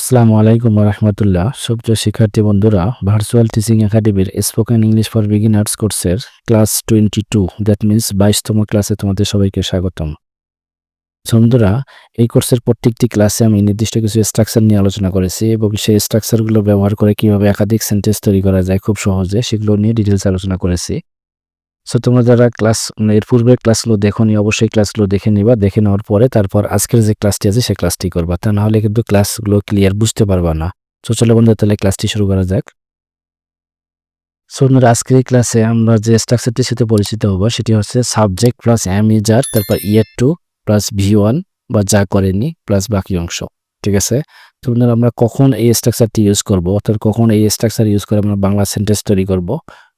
আসসালামু আলাইকুম রহমতুল্লাহ সবজ শিক্ষার্থী বন্ধুরা ভার্চুয়াল টিচিং একাডেমির স্পোকেন ইংলিশ ফর বিগিনার্স কোর্সের class twenty two that means বাইশতম ক্লাসে তোমাদের সবাইকে স্বাগতম। বন্ধুরা, এই কোর্সের প্রত্যেকটি ক্লাসে আমি নির্দিষ্ট কিছু স্ট্রাকচার নিয়ে আলোচনা করেছি এবং সেই স্ট্রাকচারগুলো ব্যবহার করে কীভাবে একাধিক সেন্টেন্স তৈরি করা যায় খুব সহজে সেগুলো নিয়ে ডিটেলস আলোচনা করেছি। সো তোমরা যারা ক্লাস মানে এর পূর্বের ক্লাসগুলো দেখো নি অবশ্যই ক্লাসগুলো দেখে নিবা। দেখে নেওয়ার পরে তারপর আজকের যে ক্লাসটি আছে সেই ক্লাসটি করবা। তা না হলে কিন্তু ক্লাসগুলো ক্লিয়ার বুঝতে পারবা না। সো চলো বন্ধু তাহলে ক্লাসটি শুরু করা যাক। সো বন্ধুরা, আজকের ক্লাসে আমরা যে স্ট্রাকচারটির সাথে পরিচিত হব, সেটি হচ্ছে সাবজেক্ট প্লাস এম ইজার তারপর yet to plus V one বা যা করেনি প্লাস বাকি অংশ। ঠিক আছে? তো বন্ধুরা, আমরা কখন এই স্ট্রাকচারটি ইউজ করব, অর্থাৎ কখন এই স্ট্রাকচার ইউজ করে আমরা বাংলা সেন্টেন্স তৈরি করব,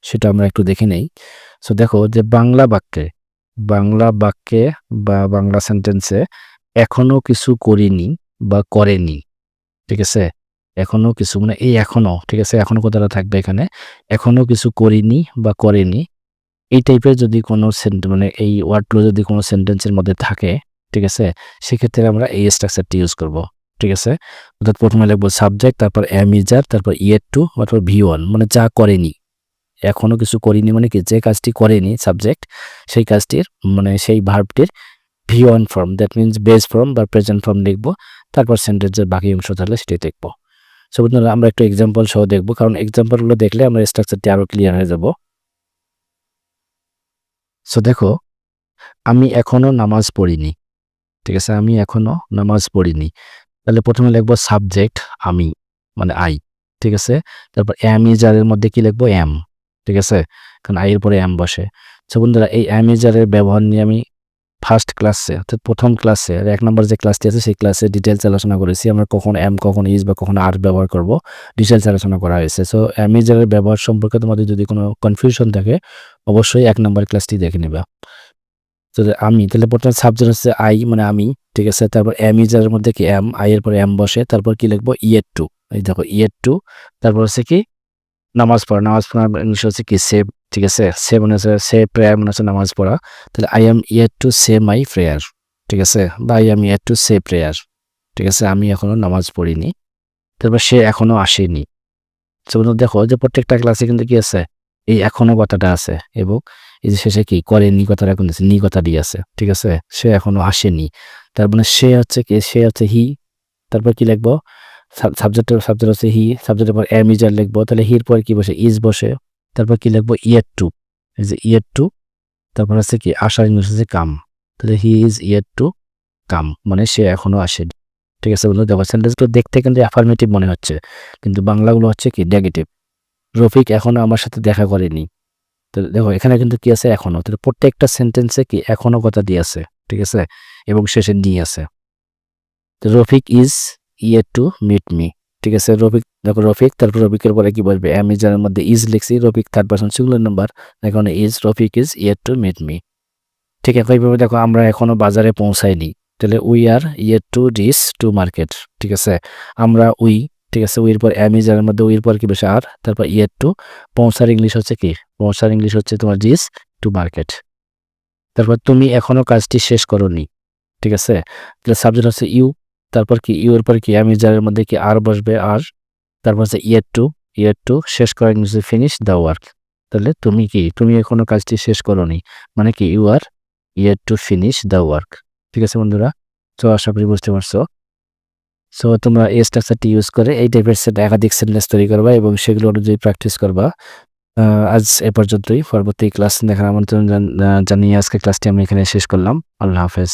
সেটা আমরা একটু দেখে নেই। সো দেখো যে বাংলা বাক্যে বাংলা বাক্যে বা বাংলা সেন্টেন্সে এখনও কিছু করিনি বা করেনি, ঠিক আছে? এখনও কিছু মানে এই এখনও, ঠিক আছে? এখনও কথাটা থাকবে এখানে? এখনও কিছু করিনি বা করেনি। এই টাইপের যদি কোনো মানে এই ওয়ার্ডগুলো যদি কোনো সেন্টেন্সের মধ্যে থাকে, ঠিক আছে? সেক্ষেত্রে আমরা এই স্ট্রাকচারটি ইউজ করব, ঠিক আছে? অর্থাৎ প্রথমে লিখব সাবজেক্ট তারপর ইজার তারপর ইয়ের টু তারপর ভি ওয়ান মানে যা করেনি। এখনও কিছু করিনি মানে কি যে কাজটি করেনি সাবজেক্ট সেই কাজটির মানে সেই ভার্বটির V one form that means base form বা প্রেজেন্ট ফর্ম লিখব, তারপর সেন্টেন্সের বাকি অংশ তাহলে সেটি দেখব। সো বন্ধুরা, আমরা একটু এক্সাম্পল সহ দেখব, কারণ এক্সাম্পলগুলো দেখলে আমরা স্ট্রাকচারটি আরও ক্লিয়ার হয়ে যাব। সো দেখো, আমি এখনও নামাজ পড়িনি, ঠিক আছে? আমি এখনও নামাজ পড়িনি। তাহলে প্রথমে লিখব সাবজেক্ট আমি মানে আই ঠিক আছে? তারপর এম ইজারের মধ্যে কি লিখব? এম ঠিক আছে? কারণ আই এর পরে এম বসে। সো বন্ধুরা, এই এম ইজারের ব্যবহার নিয়ে আমি ফার্স্ট ক্লাসে অর্থাৎ প্রথম ক্লাসে এক নম্বর যে ক্লাসটি আছে, সেই ক্লাসে ডিটেলস আলোচনা করেছি। আমরা কখন এম কখন ইজ বা কখন আর ব্যবহার করব ডিটেলস আলোচনা করা হয়েছে। সো এম ইজারের ব্যবহার সম্পর্কে তোমাদের যদি কোনো কনফিউশন থাকে, অবশ্যই এক নম্বর ক্লাসটি দেখে নিবা। তো আমি, তাহলে প্রথমে সাবজেক্ট হচ্ছে আই মানে আমি, ঠিক আছে? তারপর ইজারের মধ্যে কি এম আই এর পরে এম বসে, তারপর কি লিখব? ইয়ের টু এই দেখো ইয়ের টু তারপর হচ্ছে কি? নামাজ পড়া নামাজ পড়া ইংলিশ হচ্ছে কি সেভ ঠিক আছে? সে মনে হচ্ছে সে প্রেয়ার মনে হচ্ছে নামাজ পড়া। তাহলে I am yet to say my prayer ঠিক আছে? বা I am yet to say prayer ঠিক আছে? আমি এখনও নামাজ পড়িনি, তারপর সে এখনও আসেনি। সেগুলো দেখো যে প্রত্যেকটা ক্লাসে কিন্তু কি আছে? এই এখনও কথাটা আছে এবং এই যে শেষে কি, করে নি কথাটা কিন্তু নি কথাটি আছে, ঠিক আছে? সে এখনও আসেনি। তার মানে সে হচ্ছে কি, সে হচ্ছে হি তারপর কি লিখব? সাবজেক্টের সাবজেক্ট হচ্ছে হি সাবজেক্টের পর এম ইজার লিখব। তাহলে হির পর কি বসে? ইজ বসে। তারপর কি লিখব? ইয়ার টু এই যে ইয়ার টু তারপর হচ্ছে কি আসার ইংলিশ হচ্ছে কাম। তাহলে he is yet to come. মানে সে এখনও আসেনি। ঠিক আছে বন্ধু, দেখো সেন্টেন্সগুলো দেখতে কিন্তু অ্যাফার্মেটিভ মনে হচ্ছে। কিন্তু বাংলাগুলো হচ্ছে কি নেগেটিভ রফিক এখনও আমার সাথে দেখা করেনি। তো দেখো, এখানে কিন্তু কি আছে? এখনও তাহলে প্রত্যেকটা সেন্টেন্সে কি এখনও কথা দিয়ে আছে? ঠিক আছে? এবং শেষে নিয়ে আছে। Rafiq is yet to meet me. ঠিক আছে, রফিক, দেখো রফিক, তারপর রফিকের পরে কি বলবে? আমি যার মধ্যে ইজ লিখছি, Rafiq third person singular number এখন is Rafiq is yet to meet me ঠিক একইভাবে দেখো আমরা এখনও বাজারে পৌঁছাইনি। তাহলে উই আর ইয়ে টু রিস টু মার্কেট ঠিক আছে? আমরা উই ঠিক আছে উইর পর অ্যামিজারের মধ্যে উইর পর কি বেশি আর, তারপর ইয়ের টু পৌঁছার ইংলিশ হচ্ছে কি? পৌঁছার ইংলিশ হচ্ছে তোমার জিস টু মার্কেট তারপর তুমি এখনও কাজটি শেষ করনি, ঠিক আছে? তাহলে সাবজেক্ট হচ্ছে ইউ তারপর কি ইউ এর পর কি, আমি অ্যামিজারের মধ্যে কি আর বসবে, আর? তারপর হচ্ছে ইয়ের টু ইয়ার টু শেষ করার ইংলিশ ফিনিশ দ্য ওয়ার্ক তাহলে তুমি কি, তুমি এখনও কাজটি শেষ করনি? মানে কি you are yet to finish the work ঠিক আছে বন্ধুরা? তো আশা করি বুঝতে পারছ। সো তোমরা এই স্ট্রাকচারটি ইউজ করে এই টাইপের সেট একাধিক সেন্টেন্স তৈরি করবা এবং সেগুলো অনুযায়ী প্র্যাকটিস করবা। আজ এ পর্যন্তই। পরবর্তী ক্লাস দেখার আমন্ত্রণ জানিয়ে আজকে ক্লাসটি আমি এখানে শেষ করলাম। আল্লাহ হাফেজ।